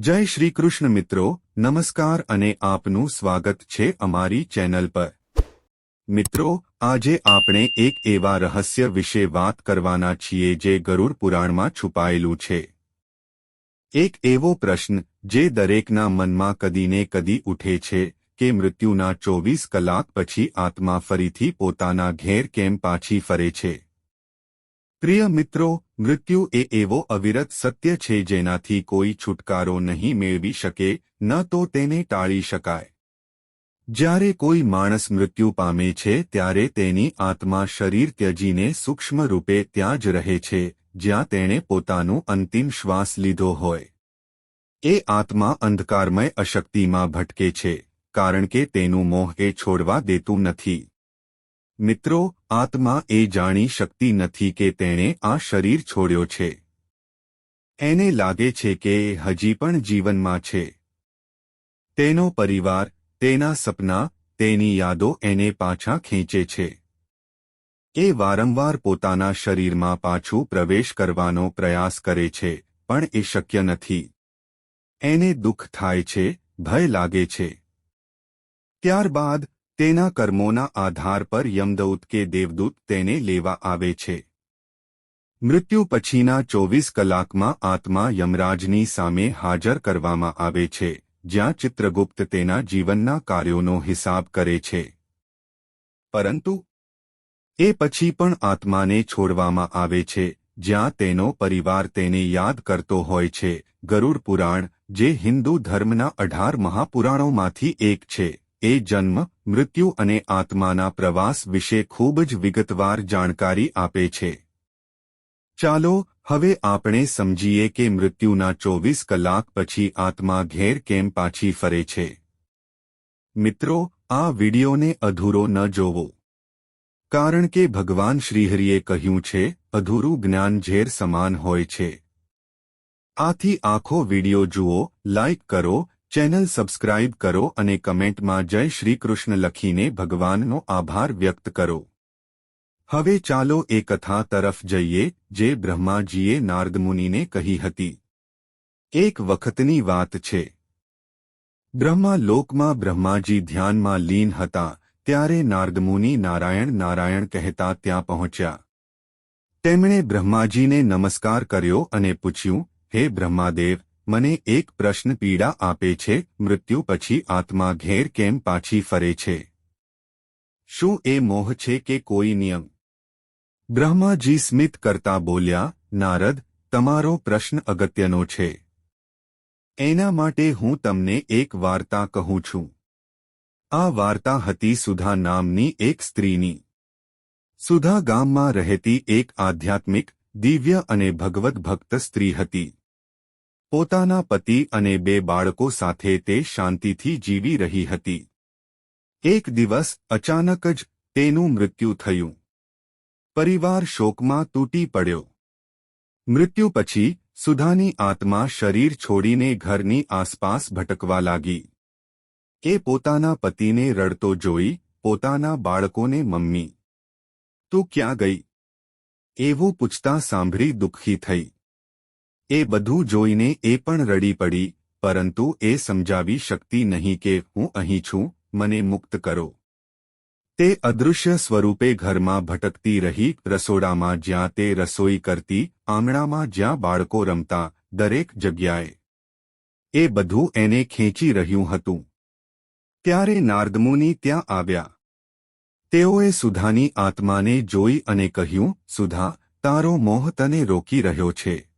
જય શ્રી કૃષ્ણ મિત્રો, નમસ્કાર અને આપનું સ્વાગત છે અમારી ચેનલ પર. મિત્રો, આજે આપણે એક એવા રહસ્ય વિશે વાત કરવાના છીએ જે ગરુડ પુરાણમાં છુપાયેલું છે. એક એવો પ્રશ્ન જે દરેકના મનમાં કદીને કદી ઉઠે છે કે મૃત્યુના ચોવીસ કલાક પછી આત્મા ફરીથી પોતાના ઘેર કેમ પાછી ફરે છે? પ્રિય મિત્રો મૃત્યુ એ એવો અવિરત સત્ય છે જેનાથી કોઈ છુટકારો નહીં મેળવી શકે, ન તો તેને ટાળી શકાય. જ્યારે કોઈ માણસ મૃત્યુ પામે છે ત્યારે તેની આત્મા શરીર ત્યજીને સૂક્ષ્મ રૂપે ત્યાં જ રહે છે, જ્યાં તેણે પોતાનું અંતિમ શ્વાસ લીધો હોય. એ આત્મા અંધકારમય અશક્તિમાં ભટકે છે, કારણ કે તેનું મોહ એ છોડવા દેતું નથી. મિત્રો, આત્મા એ જાણી શકતી નથી કે તેણે આ શરીર છોડ્યો છે. એને લાગે છે કે હજી પણ જીવનમાં છે. તેનો પરિવાર, તેના સપના, તેની યાદો એને પાછા ખેંચે છે. એ વારંવાર પોતાના શરીરમાં પાછું પ્રવેશ કરવાનો પ્રયાસ કરે છે, પણ એ શક્ય નથી. એને દુઃખ થાય છે, ભય લાગે છે. ત્યારબાદ તેના કર્મોના આધાર પર યમદૂત કે દેવદૂત તેને લેવા આવે છે. મૃત્યુ પછીના ચોવીસ કલાકમાં આત્મા યમરાજની સામે હાજર કરવામાં આવે છે, જ્યાં ચિત્રગુપ્ત તેના જીવનના કાર્યોનો હિસાબ કરે છે. પરંતુ એ પછી પણ આત્માને છોડવામાં આવે છે, જ્યાં તેનો પરિવાર તેને યાદ કરતો હોય છે. ગરુડ પુરાણ, જે હિન્દુ ધર્મના અઢાર મહાપુરાણોમાંથી એક છે, એ જન્મ મૃત્યુ અને આત્માના પ્રવાસ વિશે ખૂબ જ વિગતવાર જાણકારી આપે છે. ચાલો, હવે આપણે સમજીએ કે મૃત્યુના ચોવીસ કલાક પછી આત્મા ઘેર કેમ પાછી ફરે છે. મિત્રો, આ વિડિયોને અધૂરો ન જોવો. કારણ કે ભગવાન શ્રીહરિએ કહ્યું છે, અધૂરું જ્ઞાન ઝેર સમાન હોય છે. આથી આખો વિડિયો જુઓ લાઇક કરો ચેનલ સબસ્ક્રાઇબ કરો અને કમેન્ટમાં જય શ્રી કૃષ્ણ લખીને ભગવાનનો આભાર વ્યક્ત કરો. હવે ચાલો એ કથા તરફ જઈએ, જે બ્રહ્માજીએ નારદમુનિને કહી હતી. એક વખતની વાત છે. બ્રહ્મા લોકમાં બ્રહ્માજી ધ્યાનમાં લીન હતા, ત્યારે નારદમુનિ નારાયણ નારાયણ કહેતા ત્યાં પહોંચ્યા. તેમણે બ્રહ્માજીને નમસ્કાર કર્યો અને પૂછ્યું, હે બ્રહ્માદેવ મને એક પ્રશ્ન પીડા આપે છે, મૃત્યુ પછી આત્મા ઘેર કેમ પાછી ફરે છે? શું એ મોહ છે કે કોઈ નિયમ? બ્રહ્માજી સ્મિત કરતા બોલ્યા, નારદ, તમારો પ્રશ્ન અગત્યનો છે. એના માટે હું તમને એક વાર્તા કહું છું. આ વાર્તા હતી સુધા નામની એક સ્ત્રીની. સુધા ગામમાં રહેતી એક આધ્યાત્મિક, દિવ્ય અને ભગવત ભક્ત સ્ત્રી હતી. પોતાના પતિ અને બે બાળકો સાથે તે શાંતિથી જીવી રહી હતી. એક દિવસ અચાનક જ તેનું મૃત્યુ થયું. પરિવાર શોકમાં તૂટી પડ્યો. મૃત્યુ પછી સુધાની આત્મા શરીર છોડીને ઘરની આસપાસ ભટકવા લાગી. એ પોતાના પતિને રડતો જોઈ પોતાના બાળકોને, મમ્મી, તું ક્યાં ગઈ? એવું પૂછતા સાંભળી દુઃખી થઈ. એ બધું જોઈને એ પણ રડી પડી, પરંતુ એ સમજાવી શકતી નહીં કે હું અહીં છું, મને મુક્ત કરો. તે અદૃશ્ય સ્વરૂપે ઘરમાં ભટકતી રહી, રસોડામાં જ્યાં તે રસોઈ કરતી, આંગણામાં જ્યાં બાળકો રમતા, દરેક જગ્યાએ. એ બધું એને ખેંચી રહ્યું હતું. ત્યારે નાર્દમુનિ ત્યાં આવ્યા. તેઓએ સુધાની આત્માને જોઈ અને કહ્યું, સુધા, તારો મોહ તને રોકી રહ્યો છે.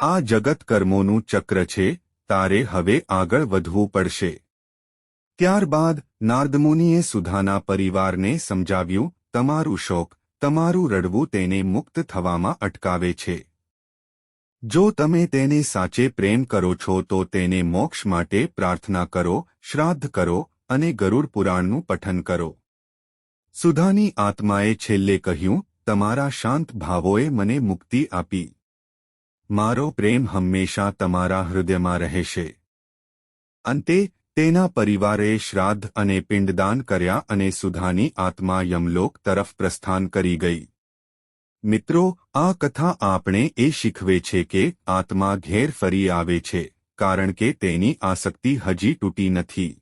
આ જગત કર્મોનું ચક્ર છે, તારે હવે આગળ વધવું પડશે. ત્યારબાદ નાર્દમુનિએ સુધાના પરિવારને સમજાવ્યું, તમારું શોક, તમારું રડવું તેને મુક્ત થવામાં અટકાવે છે. જો તમે તેને સાચે પ્રેમ કરો છો તો તેને મોક્ષ માટે પ્રાર્થના કરો, શ્રાદ્ધ કરો અને ગરુડ પુરાણનું પઠન કરો. સુધાની આત્માએ છેલ્લે કહ્યું, તમારા શાંત ભાવોએ મને મુક્તિ આપી. મારો પ્રેમ હંમેશા તમારા હૃદયમાં રહેશે. અંતે, તેના પરિવારે શ્રાદ્ધ અને પિંડદાન કર્યા અને સુધાની આત્મા યમલોક તરફ પ્રસ્થાન કરી ગઈ. મિત્રો, આ કથા આપણે એ શીખવે છે કે આત્મા ઘેર ફરી આવે છે, કારણ કે તેની આસક્તિ હજી તૂટી નથી.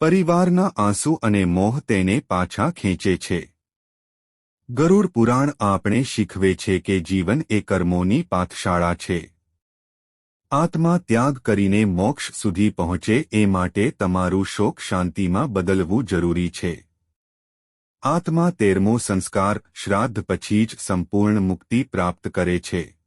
પરિવારના આંસુ અને મોહ તેને પાછા ખેંચે છે. ગરુડ પુરાણ આપણે શીખવે છે કે જીવન એ કર્મોની પાઠશાળા છે. આત્મા ત્યાગ કરીને મોક્ષ સુધી પહોંચે એ માટે તમારું શોક શાંતિમાં બદલવું જરૂરી છે. આત્મા તેરમો સંસ્કાર, શ્રાદ્ધ પછી જ સંપૂર્ણ મુક્તિ પ્રાપ્ત કરે છે.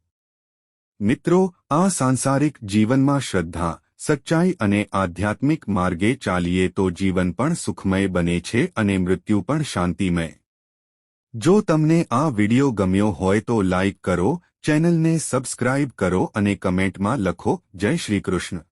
મિત્રો, આ સાંસારિક જીવનમાં શ્રદ્ધા, સચ્ચાઈ અને આધ્યાત્મિક માર્ગે ચાલીએ તો જીવન પણ સુખમય બને છે અને મૃત્યુ પણ શાંતિમય. જો તમને આ વિડિયો ગમ્યો હોય તો લાઇક કરો, ચેનલને સબસ્ક્રાઇબ કરો અને કમેન્ટમાં લખો, જય શ્રી કૃષ્ણ.